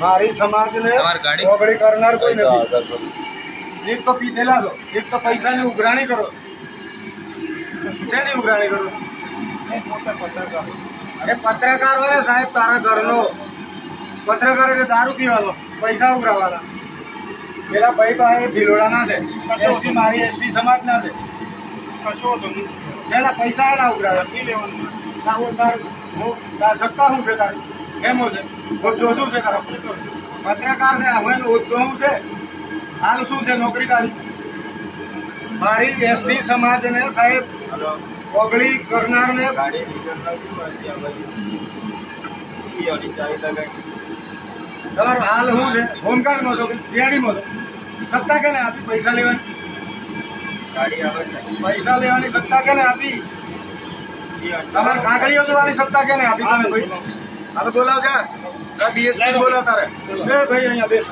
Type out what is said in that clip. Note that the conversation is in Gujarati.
મારી સમાજને તમારી ઓગળી કરનાર કોઈ નથી. એક તો પીધેલા છો એક તો પૈસાની ઉઘરાણી કરો. શેની ઉઘરાણી કરો? અરે પત્રકાર હોય ને સાહેબ તારા ઘરનો. પત્રકાર એટલે દારૂ પીવાનો પૈસા ઉઘરાવાના. પેલા ભાઈ તો પાસે ભીલોડાના છે એસટી મારી એસટી સમાજના છે. કશો હતો જેના પૈસા એના ઉઘરાવે. નથી લેવાનું. સાવો તાર હું તાર સત્તા શું છે તારી? એમો છે? શું છે તારો પત્રકાર છે, હવે એનો હોદ્દો છે. હાલ શું છે નોકરી મારી એસટી સમાજને સાહેબ ઓગળી કરનારને તમારો હાલ શું છે? હોમગાર્ડમાં છો કે જીઆડીમાં છો? સત્તા કેને આપી પૈસા લેવાની? પૈસા લેવાની સત્તા કેને આપી? તમારે કાગળીઓ જોવાની સત્તા કેને આપી તમે ભાઈ? આ તો બોલાવ જા ડીએસપી બોલાવ તારે બે ભાઈ અહીંયા બેસ.